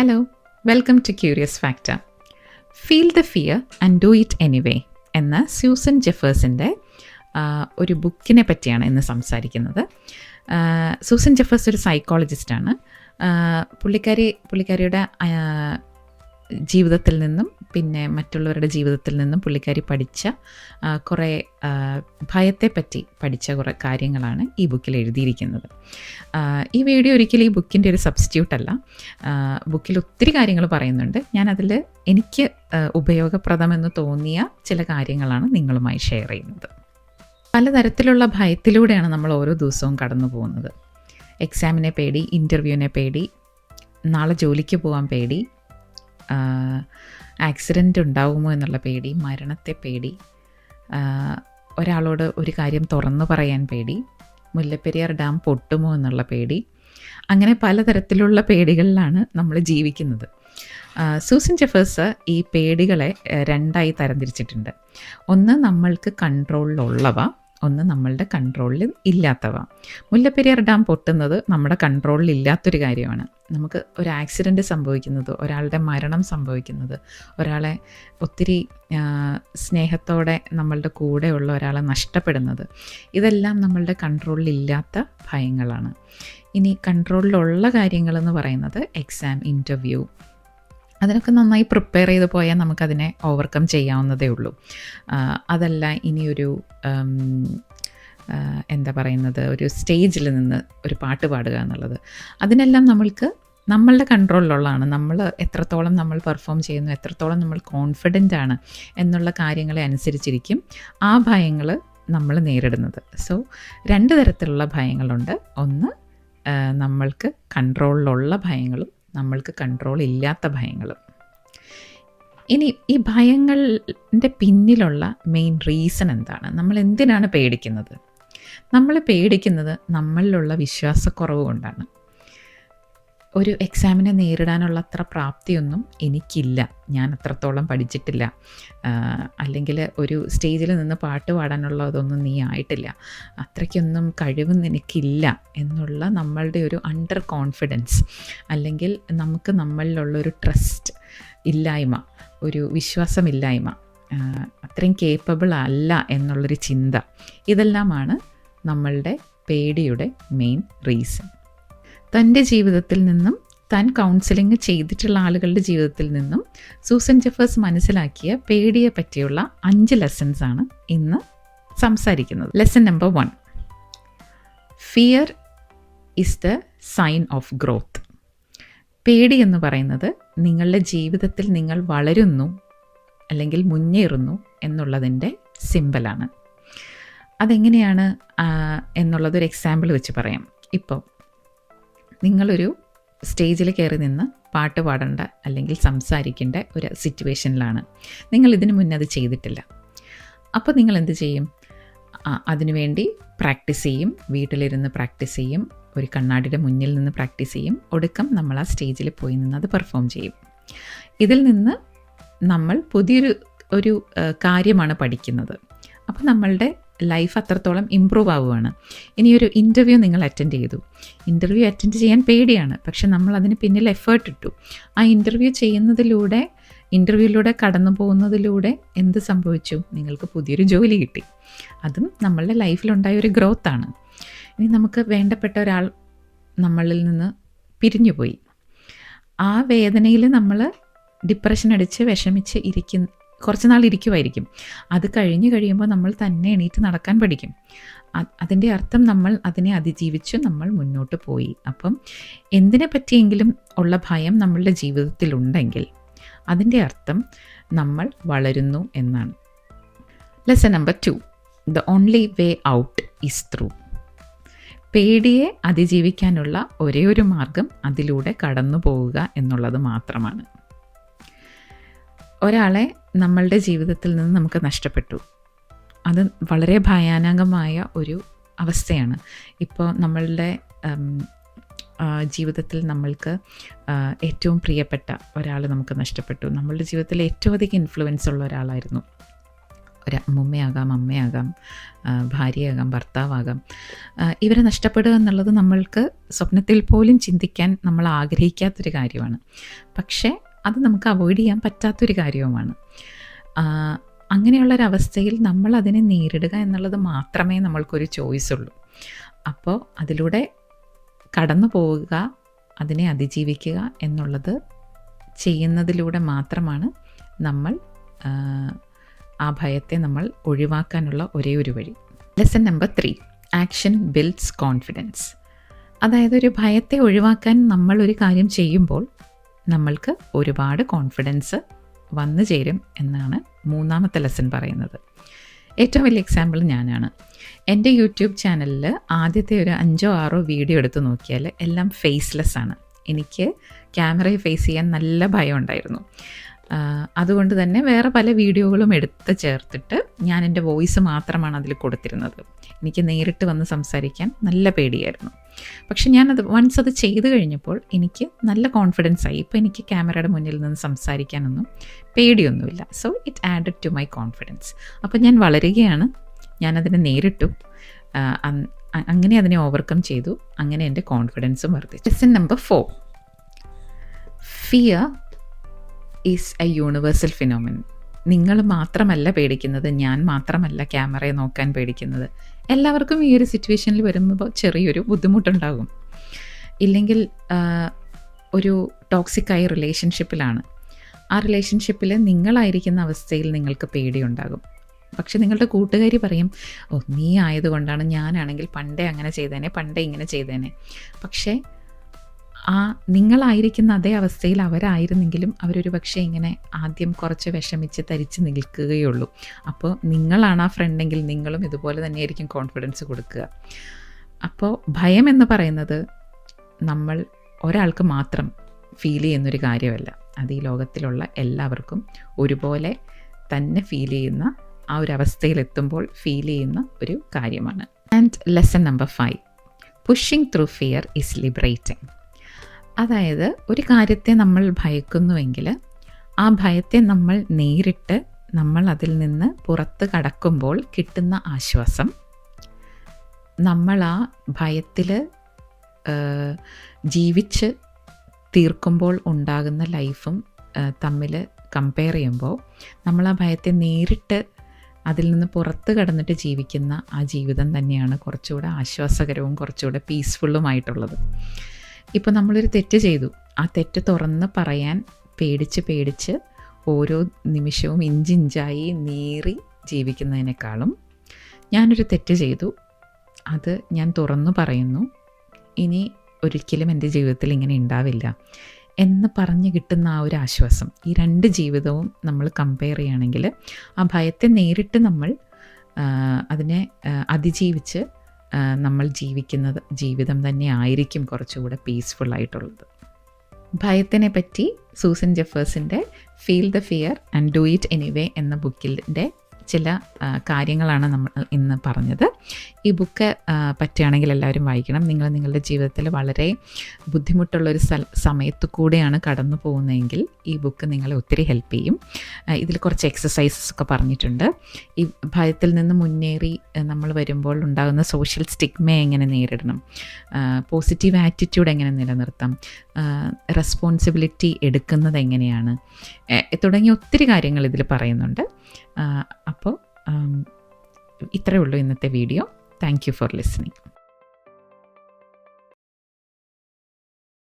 Hello welcome to curious factor feel the fear and do it anyway എന്ന Susan ജെഫേഴ്സിന്റെ ഒരു ബുക്കിനെ പറ്റിയാണ് ഇന്ന് സംസാരിക്കുന്നത്. സൂസൻ ജെഫേഴ്സ് ഒരു സൈക്കോളജിസ്റ്റാണ് പുള്ളിക്കാരി പുള്ളിക്കാരിയുടെ ജീവിതത്തിൽ നിന്നും പിന്നെ മറ്റുള്ളവരുടെ ജീവിതത്തിൽ നിന്നും പുള്ളിക്കാരി പഠിച്ച കുറേ ഭയത്തെപ്പറ്റി പഠിച്ച കുറേ കാര്യങ്ങളാണ് ഈ ബുക്കിൽ എഴുതിയിരിക്കുന്നത്. ഈ വീഡിയോ ഒരിക്കലും ഈ ബുക്കിന്റെ ഒരു സബ്സ്റ്റിറ്റ്യൂട്ട് അല്ല. ബുക്കിൽ ഒത്തിരി കാര്യങ്ങൾ പറയുന്നുണ്ട്. ഞാനതിൽ എനിക്ക് ഉപയോഗപ്രദമെന്ന് തോന്നിയ ചില കാര്യങ്ങളാണ് നിങ്ങളുമായി ഷെയർ ചെയ്യുന്നത്. പലതരത്തിലുള്ള ഭയത്തിലൂടെയാണ് നമ്മൾ ഓരോ ദിവസവും കടന്നു പോകുന്നത്. എക്സാമിനെ പേടി ഇന്റർവ്യൂവിനെ പേടി നാളെ ജോലിക്ക് പോകാൻ പേടി ആക്സിഡന്റ് ഉണ്ടാവുമോ എന്നുള്ള പേടി മരണത്തെ പേടി ഒരാളോട് ഒരു കാര്യം തുറന്നു പറയാൻ പേടി മുല്ലപ്പെരിയാർ ഡാം പൊട്ടുമോ എന്നുള്ള പേടി അങ്ങനെ പലതരത്തിലുള്ള പേടികളിലാണ് നമ്മൾ ജീവിക്കുന്നത്. സൂസൻ ജെഫേഴ്സ് ഈ പേടികളെ രണ്ടായി തരംതിരിച്ചിട്ടുണ്ട്. ഒന്ന് നമ്മൾക്ക് കൺട്രോളിലുള്ളവ ഒന്ന് നമ്മളുടെ കൺട്രോളിൽ ഇല്ലാത്തവ. മുല്ലപ്പെരിയാർ ഡാം പൊട്ടുന്നത് നമ്മുടെ കൺട്രോളിൽ ഇല്ലാത്തൊരു കാര്യമാണ്. നമുക്ക് ഒരു ആക്സിഡന്റ് സംഭവിക്കുന്നത് ഒരാളുടെ മരണം സംഭവിക്കുന്നത് ഒരാളെ ഒത്തിരി സ്നേഹത്തോടെ നമ്മളുടെ കൂടെയുള്ള ഒരാളെ നഷ്ടപ്പെടുന്നത് ഇതെല്ലാം നമ്മളുടെ കൺട്രോളിൽ ഇല്ലാത്ത ഭയങ്ങളാണ്. ഇനി കൺട്രോളിലുള്ള കാര്യങ്ങളെന്ന് പറയുന്നത് എക്സാം ഇന്റർവ്യൂ അതിനൊക്കെ നന്നായി പ്രിപ്പയർ ചെയ്ത് പോയാൽ നമുക്കതിനെ ഓവർകം ചെയ്യാവുന്നതേ ഉള്ളൂ. അതല്ല ഇനിയൊരു എന്താ പറയുന്നത് ഒരു സ്റ്റേജിൽ നിന്ന് ഒരു പാട്ട് പാടുക എന്നുള്ളത്. അതിനെല്ലാം നമ്മൾക്ക് നമ്മളുടെ കൺട്രോളിലുള്ളതാണ് നമ്മൾ എത്രത്തോളം നമ്മൾ പെർഫോം ചെയ്യുന്നു എത്രത്തോളം നമ്മൾ കോൺഫിഡന്റ് ആണ് എന്നുള്ള കാര്യങ്ങളെ അനുസരിച്ചിരിക്കും ആ ഭയങ്ങൾ നമ്മൾ നേരിടുന്നത്. സോ രണ്ട് തരത്തിലുള്ള ഭയങ്ങളുണ്ട്. ഒന്ന് നമ്മൾക്ക് കൺട്രോളിലുള്ള ഭയങ്ങളും നമ്മൾക്ക് കൺട്രോൾ ഇല്ലാത്ത ഭയങ്ങൾ. ഇനി ഈ ഭയങ്ങളുടെ പിന്നിലുള്ള മെയിൻ റീസൺ എന്താണ്? നമ്മൾ എന്തിനാണ് പേടിക്കുന്നത്? നമ്മൾ പേടിക്കുന്നത് നമ്മളിലുള്ള വിശ്വാസക്കുറവ് കൊണ്ടാണ്. ഒരു എക്സാമിനെ നേരിടാനുള്ള അത്ര പ്രാപ്തിയൊന്നും എനിക്കില്ല. ഞാൻ അത്രത്തോളം പഠിച്ചിട്ടില്ല. അല്ലെങ്കിൽ ഒരു സ്റ്റേജിൽ നിന്ന് പാട്ട് പാടാനുള്ള അതൊന്നും നീ ആയിട്ടില്ല. അത്രയ്ക്കൊന്നും കഴിവ് നിനക്കില്ല എന്നുള്ള നമ്മളുടെ ഒരു അണ്ടർ കോൺഫിഡൻസ് അല്ലെങ്കിൽ നമുക്ക് നമ്മളിലുള്ള ഒരു ട്രസ്റ്റ് ഇല്ലായ്മ ഒരു വിശ്വാസമില്ലായ്മ അത്രയും കേപ്പബിൾ അല്ല എന്നുള്ളൊരു ചിന്ത. ഇതെല്ലാമാണ് നമ്മളുടെ പേടിയുടെ മെയിൻ റീസൺ തന്റെ ജീവിതത്തിൽ നിന്നും താൻ കൗൺസിലിംഗ് ചെയ്തിട്ടുള്ള ആളുകളുടെ ജീവിതത്തിൽ നിന്നും സൂസൻ ജെഫേഴ്സ് മനസ്സിലാക്കിയ പേടിയെ പറ്റിയുള്ള അഞ്ച് ലെസൺസ് ആണ് ഇന്ന് സംസാരിക്കുന്നത്. Lesson number one fear is the sign of growth പേടി എന്ന് പറയുന്നത് നിങ്ങളുടെ ജീവിതത്തിൽ നിങ്ങൾ വളരുന്നു അല്ലെങ്കിൽ മുന്നേറുന്നു എന്നുള്ളതിന്റെ സിമ്പലാണ് അതെങ്ങനെയാണ് എന്നുള്ളതൊരു എക്സാമ്പിൾ വെച്ച് പറയാം. ഇപ്പോൾ നിങ്ങളൊരു സ്റ്റേജിൽ കയറി നിന്ന് പാട്ട് പാടേണ്ട അല്ലെങ്കിൽ സംസാരിക്കേണ്ട ഒരു സിറ്റുവേഷനിലാണ്. നിങ്ങൾ ഇതിനു മുന്നേ അത് ചെയ്തിട്ടില്ല. അപ്പോൾ നിങ്ങൾ എന്ത് ചെയ്യും? അതിനുവേണ്ടി പ്രാക്ടീസ് ചെയ്യും. വീട്ടിലിരുന്ന് പ്രാക്ടീസ് ചെയ്യും. ഒരു കണ്ണാടിയുടെ മുന്നിൽ നിന്ന് പ്രാക്ടീസ് ചെയ്യും. ഒടുക്കം നമ്മൾ ആ സ്റ്റേജിൽ പോയി നിന്ന് അത് പെർഫോം ചെയ്യും. ഇതിൽ നിന്ന് നമ്മൾ പുതിയൊരു ഒരു കാര്യമാണ് പഠിക്കുന്നത്. അപ്പോൾ നമ്മളുടെ ലൈഫ് അത്രത്തോളം ഇമ്പ്രൂവ് ആവുകയാണ് ഇനി ഒരു ഇന്റർവ്യൂ നിങ്ങൾ അറ്റൻഡ് ചെയ്തു. ഇന്റർവ്യൂ അറ്റൻഡ് ചെയ്യാൻ പേടിയാണ്. പക്ഷെ നമ്മൾ അതിന് പിന്നിൽ എഫേർട്ട് ഇട്ടു. ആ ഇന്റർവ്യൂ ചെയ്യുന്നതിലൂടെ ഇന്റർവ്യൂവിലൂടെ കടന്നു പോകുന്നതിലൂടെ എന്ത് സംഭവിച്ചു? നിങ്ങൾക്ക് പുതിയൊരു ജോലി കിട്ടി. അതും നമ്മളുടെ ലൈഫിലുണ്ടായ ഒരു ഗ്രോത്താണ് ഇനി നമുക്ക് വേണ്ടപ്പെട്ട ഒരാൾ നമ്മളിൽ നിന്ന് പിരിഞ്ഞുപോയി ആ വേദനയിൽ നമ്മൾ ഡിപ്രഷൻ അടിച്ച് വിഷമിച്ച് ഇരിക്കുന്ന കുറച്ച് നാൾ ഇരിക്കുമായിരിക്കും അത് കഴിഞ്ഞ് കഴിയുമ്പോൾ നമ്മൾ തന്നെ എണീറ്റ് നടക്കാൻ പഠിക്കും. അതിന്റെ അർത്ഥം നമ്മൾ അതിനെ അതിജീവിച്ച് നമ്മൾ മുന്നോട്ട് പോയി. അപ്പം എന്തിനെ പറ്റിയെങ്കിലും ഉള്ള ഭയം നമ്മളുടെ ജീവിതത്തിലുണ്ടെങ്കിൽ അതിന്റെ അർത്ഥം നമ്മൾ വളരുന്നു എന്നാണ്. Lesson number two the only way out is through പേടിയെ അതിജീവിക്കാനുള്ള ഒരേ ഒരു മാർഗം അതിലൂടെ കടന്നു പോവുക എന്നുള്ളത് മാത്രമാണ്. ഒരാളെ നമ്മളുടെ ജീവിതത്തിൽ നിന്ന് നമുക്ക് നഷ്ടപ്പെട്ടു. അത് വളരെ ഭയാനകമായ ഒരു അവസ്ഥയാണ്. ഇപ്പോൾ നമ്മളുടെ ജീവിതത്തിൽ നമ്മൾക്ക് ഏറ്റവും പ്രിയപ്പെട്ട ഒരാൾ നമുക്ക് നഷ്ടപ്പെട്ടു. നമ്മളുടെ ജീവിതത്തിൽ ഏറ്റവും അധികം ഇൻഫ്ലുവൻസ് ഉള്ള ഒരാളായിരുന്നു. ഒരു അമ്മുമ്മയാകാം അമ്മയാകാം ഭാര്യയാകാം ഭർത്താവാകാം. ഇവരെ നഷ്ടപ്പെടുക എന്നുള്ളത് നമ്മൾക്ക് സ്വപ്നത്തിൽ പോലും ചിന്തിക്കാൻ നമ്മൾ ആഗ്രഹിക്കാത്തൊരു കാര്യമാണ്. പക്ഷേ അത് നമുക്ക് അവോയ്ഡ് ചെയ്യാൻ പറ്റാത്തൊരു കാര്യവുമാണ്. അങ്ങനെയുള്ളൊരവസ്ഥയിൽ നമ്മൾ അതിനെ നേരിടുക എന്നുള്ളത് മാത്രമേ നമ്മൾക്കൊരു ചോയ്സ് ഉള്ളൂ. അപ്പോൾ അതിലൂടെ കടന്നു പോവുക അതിനെ അതിജീവിക്കുക എന്നുള്ളത് ചെയ്യുന്നതിലൂടെ മാത്രമാണ് നമ്മൾ ആ ഭയത്തെ നമ്മൾ ഒഴിവാക്കാനുള്ള ഒരേ ഒരു വഴി. Lesson number three action builds confidence അതായത് ഒരു ഭയത്തെ ഒഴിവാക്കാൻ നമ്മൾ ഒരു കാര്യം ചെയ്യുമ്പോൾ നമ്മൾക്ക് ഒരുപാട് കോൺഫിഡൻസ് വന്നു ചേരും എന്നാണ് മൂന്നാമത്തെ ലെസൺ പറയുന്നത്. ഏറ്റവും വലിയ എക്സാമ്പിൾ ഞാനാണ്. എന്റെ യൂട്യൂബ് ചാനലിൽ ആദ്യത്തെ ഒരു അഞ്ചോ ആറോ വീഡിയോ എടുത്ത് നോക്കിയാൽ എല്ലാം ഫേസ്ലെസ് ആണ്. എനിക്ക് ക്യാമറയെ ഫേസ് ചെയ്യാൻ നല്ല ഭയം ഉണ്ടായിരുന്നു അതുകൊണ്ട് തന്നെ വേറെ പല വീഡിയോകളും എടുത്ത് ചേർത്തിട്ട് ഞാൻ എന്റെ വോയിസ് മാത്രമാണ് അതിൽ കൊടുത്തിരുന്നത്. എനിക്ക് നേരിട്ട് വന്ന് സംസാരിക്കാൻ നല്ല പേടിയായിരുന്നു. പക്ഷെ ഞാനത് വൺസ് അത് ചെയ്തു കഴിഞ്ഞപ്പോൾ എനിക്ക് നല്ല കോൺഫിഡൻസ് ആയി. ഇപ്പോൾ എനിക്ക് ക്യാമറയുടെ മുന്നിൽ നിന്ന് സംസാരിക്കാനൊന്നും പേടിയൊന്നുമില്ല. So it added to my confidence അപ്പോൾ ഞാൻ വളരുകയാണ്. ഞാനതിനെ നേരിട്ടു. അങ്ങനെ അതിനെ ഓവർകം ചെയ്തു. അങ്ങനെ എന്റെ കോൺഫിഡൻസും വർദ്ധിച്ചു. Lesson number four fear is a universal phenomenon നിങ്ങൾ മാത്രമല്ല പേടിക്കുന്നത് ഞാൻ മാത്രമല്ല ക്യാമറയെ നോക്കാൻ പേടിക്കുന്നത്. എല്ലാവർക്കും ഈ ഒരു സിറ്റുവേഷനിൽ വരുമ്പോൾ ചെറിയൊരു ബുദ്ധിമുട്ടുണ്ടാകും. ഇല്ലെങ്കിൽ ഒരു ടോക്സിക്കായ റിലേഷൻഷിപ്പിലാണ് ആ റിലേഷൻഷിപ്പിൽ നിങ്ങളായിരിക്കുന്ന അവസ്ഥയിൽ നിങ്ങൾക്ക് പേടിയുണ്ടാകും. പക്ഷെ നിങ്ങളുടെ കൂട്ടുകാരി പറയും ഓ നീ ആയതുകൊണ്ടാണ് ഞാനാണെങ്കിൽ പണ്ടേ അങ്ങനെ ചെയ്തേനെ പണ്ടേ ഇങ്ങനെ ചെയ്തേനെ. പക്ഷേ ആ നിങ്ങളായിരിക്കുന്ന അതേ അവസ്ഥയിൽ അവരായിരുന്നെങ്കിലും അവരൊരു പക്ഷേ ഇങ്ങനെ ആദ്യം കുറച്ച് വിഷമിച്ച് തരിച്ച് നിൽക്കുകയുള്ളൂ. അപ്പോൾ നിങ്ങളാണ് ആ ഫ്രണ്ടെങ്കിൽ നിങ്ങളും ഇതുപോലെ തന്നെയായിരിക്കും കോൺഫിഡൻസ് കൊടുക്കുക. അപ്പോൾ ഭയം എന്ന് പറയുന്നത് നമ്മൾ ഒരാൾക്ക് മാത്രം ഫീൽ ചെയ്യുന്നൊരു കാര്യമല്ല. അത് ഈ ലോകത്തിലുള്ള എല്ലാവർക്കും ഒരുപോലെ തന്നെ ഫീൽ ചെയ്യുന്ന ആ ഒരു അവസ്ഥയിലെത്തുമ്പോൾ ഫീൽ ചെയ്യുന്ന ഒരു കാര്യമാണ്. And lesson number five pushing through fear is liberating അതായത് ഒരു കാര്യത്തെ നമ്മൾ ഭയക്കുന്നുവെങ്കിൽ ആ ഭയത്തെ നമ്മൾ നേരിട്ട് നമ്മൾ അതിൽ നിന്ന് പുറത്ത് കടക്കുമ്പോൾ കിട്ടുന്ന ആശ്വാസം. നമ്മൾ ആ ഭയത്തിൽ ജീവിച്ച് തീർക്കുമ്പോൾ ഉണ്ടാകുന്ന ലൈഫും തമ്മിൽ കമ്പയർ ചെയ്യുമ്പോൾ നമ്മൾ ആ ഭയത്തെ നേരിട്ട് അതിൽ നിന്ന് പുറത്ത് കടന്നിട്ട് ജീവിക്കുന്ന ആ ജീവിതം തന്നെയാണ് കുറച്ചുകൂടെ ആശ്വാസകരവും കുറച്ചുകൂടെ പീസ്ഫുള്ളുമായിട്ടുള്ളത് ഇപ്പോൾ നമ്മളൊരു തെറ്റ് ചെയ്തു. ആ തെറ്റ് തുറന്ന് പറയാൻ പേടിച്ച് പേടിച്ച് ഓരോ നിമിഷവും ഇഞ്ചിഞ്ചായി നീറി ജീവിക്കുന്നതിനേക്കാളും ഞാനൊരു തെറ്റ് ചെയ്തു. അത് ഞാൻ തുറന്നു പറയുന്നു. ഇനി ഒരിക്കലും എന്റെ ജീവിതത്തിൽ ഇങ്ങനെ ഉണ്ടാവില്ല എന്ന് പറഞ്ഞ് കിട്ടുന്ന ആ ഒരു ആശ്വാസം. ഈ രണ്ട് ജീവിതവും നമ്മൾ കമ്പയർ ചെയ്യുകയാണെങ്കിൽ ആ ഭയത്തെ നേരിട്ട് നമ്മൾ അതിനെ അതിജീവിച്ച് നമ്മൾ ജീവിക്കുന്നത് ജീവിതം തന്നെ ആയിരിക്കും കുറച്ചുകൂടെ പീസ്ഫുൾ ആയിട്ടുള്ളത്. ഭയത്തിനെ പറ്റി Susan ജെഫേഴ്സിന്റെ feel the fear and do it anyway എന്ന ബുക്കിന്റെ ചില കാര്യങ്ങളാണ് നമ്മൾ ഇന്ന് പറഞ്ഞത്. ഈ ബുക്ക് പറ്റുകയാണെങ്കിൽ എല്ലാവരും വായിക്കണം. നിങ്ങൾ നിങ്ങളുടെ ജീവിതത്തിൽ വളരെ ബുദ്ധിമുട്ടുള്ളൊരു സ്ഥല സമയത്തു കൂടെയാണ് കടന്നു പോകുന്നതെങ്കിൽ ഈ ബുക്ക് നിങ്ങളെ ഒത്തിരി ഹെൽപ്പ് ചെയ്യും. ഇതിൽ കുറച്ച് എക്സസൈസസ് ഒക്കെ പറഞ്ഞിട്ടുണ്ട്. ഈ ഭയത്തിൽ നിന്ന് മുന്നേറി നമ്മൾ വരുമ്പോൾ ഉണ്ടാകുന്ന സോഷ്യൽ സ്റ്റിഗ്മയെ എങ്ങനെ നേരിടണം? പോസിറ്റീവ് ആറ്റിറ്റ്യൂഡ് എങ്ങനെ നിലനിർത്താം? റെസ്പോൺസിബിലിറ്റി എടുക്കുന്നത് എങ്ങനെയാണ്? തുടങ്ങിയ ഒത്തിരി കാര്യങ്ങൾ ഇതിൽ പറയുന്നുണ്ട്. അപ്പോൾ ഇത്രയേ ഉള്ളൂ ഇന്നത്തെ video. Thank you for listening